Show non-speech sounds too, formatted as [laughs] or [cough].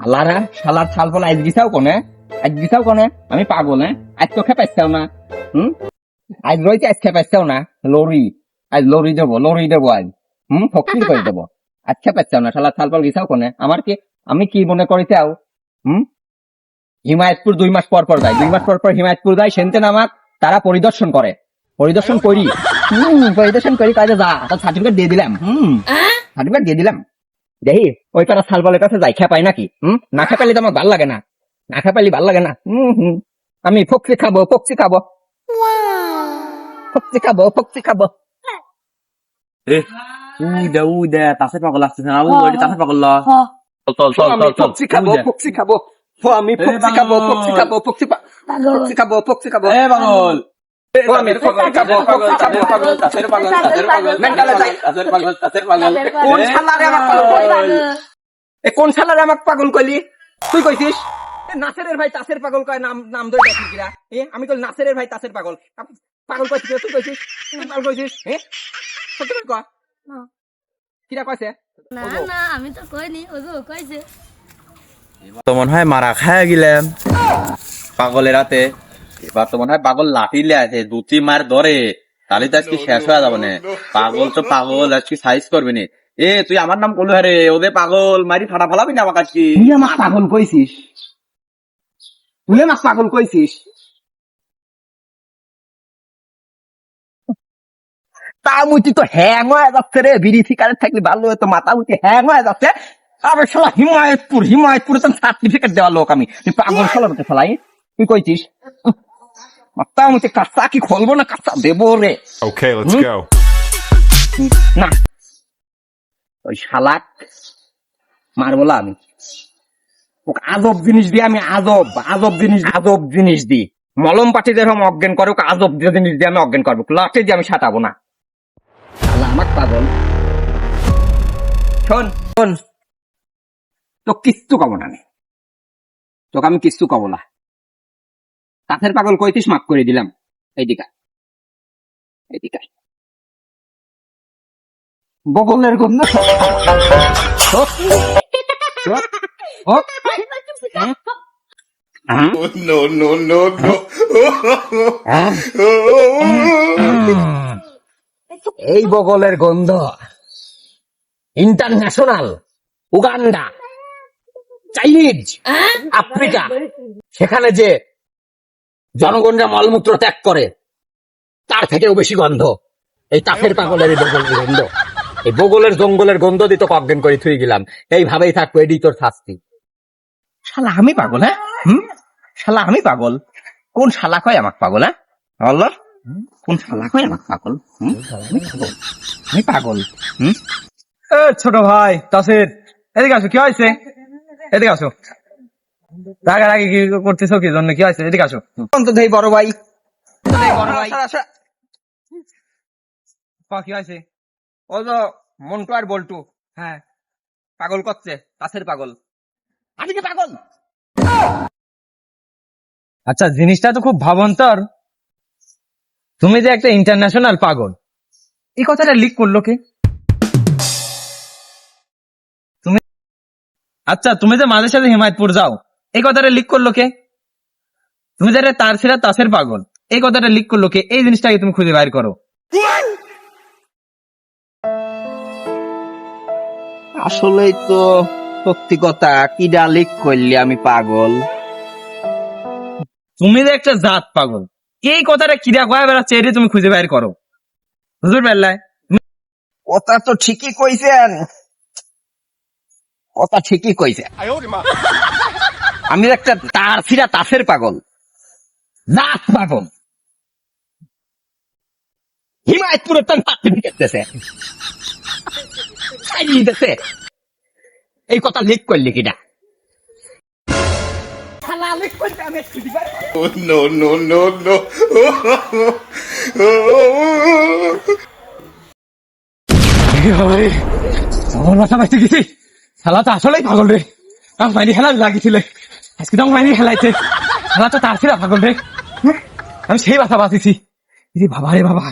লারা শালার ছাল ফল আজ গিসাও কোনে? আজ গিসাও কোনে? আমি পাগল হ্যাঁ আজ তো খেপাইছাও না হুম? আজ রয়েছে আজ খেপাইছাও না লরি। আজ লরি দেবো লরি দেবো আজ হুম? ফকির করে দেবো। আজ খেপাইছাও না শালার ছাল ফল গিসাও কোনে? আমার কি আমি কি মনে করিছাও হুম? হিমায়তপুর দুই মাস পর পর যায় দুই মাস পর পর হিমায়তপুর যায় সেনতেন আমার তারা পরিদর্শন করে। পরিদর্শন করি। হুম পরিদর্শন করি কাজে যা তার সার্টিফিকেট দিয়ে দিলাম হুম। সার্টিফিকেট দিয়ে দিলাম। দেখি ওই কারা সালবালের কাছে যাই খেপাই নাকি? হুম? না খেপাইলে তো আমার ভালো লাগে না। না খেপাইলে ভালো লাগে না। হুম হুম। আমি ফক্সি খাব ফক্সি খাব। ফক্সি খাব ফক্সি খাব। উদে উদে তাসে পাগল আসছে না? ও তাসে পাগল চল চল আমি ফক্সি খাব ফক্সি খাব। আমি ফক্সি খাব ফক্সি খাব ফক্সি খাব ফক্সি খাব। এ পাগল। কোন শালারে আমাকে পাগল কইলি তুই কইছিস নাসেরের ভাই তাসের পাগল কয় নাম নাম ধরে দেখি কিরা এ আমি কই নাসেরের ভাই তাসের পাগল পাগল কইছিস তুই কইছিস তুই পাগল কইছিস এ সত্যি করে কয় না। কিরা কইছে না না আমি তো কইনি ওজো কইছে তো মনে হয় মারা খায় গেলাম পাগলের রাতে এবার তো মনে হয় পাগল লাঠিলে আছে দুটি মার ধরে। তাহলে তো আজকে শেষ হয়ে যাবে না। পাগল তো পাগল, আজকে সাইজ করবে না। এ, তুই আমার নাম করল হ্যাঁ রে ওদের পাগল, মারি ফাটা ফালাবি না আমার কাছে? তুই আমাকে পাগল কইছিস? তুই আমাকে পাগল কইছিস? তা তো হ্যাং হয়ে যাচ্ছে রে, বিড়ি সিগারেট থাকলে ভালো হতো মাথা হ্যাং হয়ে যাচ্ছে। আবার শালা হিমায়তপুর হিমায়তপুর সার্টিফিকেট দেওয়া লোক আমি। তুই পাগল শালা ফেলাই তুই কইছিস? কাঁচা কি খুলবো না কাঁচা দেবো রে. না। ওই শালাক মারবো না আমি। ওকে আজব জিনিস দিয়ে আমি আজব আজব জিনিস আজব জিনিস দিই। মলম পাটি যেরকম অজ্ঞান করে ওকে আজব জিনিস দিয়ে আমি অজ্ঞান করব। লাটে দিয়ে আমি সাঁটাবো না। আমার পাগল। শোন শোন। তো কিচ্ছু কব না আমি। তোকে আমি কিচ্ছু কব না। কাঠের পাগল কইতিস, মাফ করে দিলাম। এইদিকা এইদিকা বগলের? এই বগলের গন্ধ। International, Uganda, Chinese, Africa. সেখানে যে জনগণরা মলমূত্র ত্যাগ করে, তার থেকেও বেশি গন্ধ। এই তাফের পাগলের গন্ধ। এই বগলের জঙ্গলের গন্ধ দিয়ে তোকে অজ্ঞান করে থুই গেলাম। এইভাবেই থাকব এডি তোর শাস্তি। শালা, আমি পাগল হ্যাঁ? হুম? শালা, আমি পাগল। কোন শালা কয় আমাক পাগল হ্যাঁ? আল্লাহ কোন শালা কয় আমাক পাগল? আমি পাগল। আমি ছোট ভাই, তাসের, এদিকে আসো, কি হয়েছে? এদিকে আসো। কি করতেছো কি জন্য? কি হয়েছে? এদিকে আসো। অন্তত এই বড় ভাই। বড় ভাই। কি হয়েছে? ও তো মন্টু আর বল্টু হ্যাঁ পাগল করছে কাছের পাগল। আমি কি পাগল। আচ্ছা জিনিসটা তো খুব ভাবন্তর। তুমি যে একটা ইন্টারন্যাশনাল পাগল। এই কথাটা লিক করল কে? তুমি আচ্ছা তুমি যে মাঝে সাথে হিমায়তপুর যাও এই কথাটা লিক করল কে? তুমি যে একটা তার ছেড়া তাসের পাগল। এই কথাটা লিক করল কে? এই জিনিসটাকে তুমি খুঁজে বাইর করো। আসলেই তো সত্যি কথা কি ডালিক করলি আমি পাগল। তুমি যে একটা জাত পাগল এই কথাটা কিরা কয়া বেড়াচ্ছে এটা তুমি খুঁজে বাইর করো। হুজুর বেল্লায়। কথা তো ঠিকই কইছেন। কথা ঠিকই কইছে। আমি একটা তার ফিরা তাসের পাগল। জাত পাগল। হিমায়তপুরের তার সার্টিফিকেট এই কথা লিক করলি কিনা? একটু No, no, no, no. [laughs] আমার গেছি। খেলা তো আসলেই পাগল রে। আমার খেলা লাগিছিল আজকে তো আমার খেলাইছে? খেলা তো তার ছিল পাগল রে আমি সেই বাসা বাঁচিছি। বাবা রে বাবা।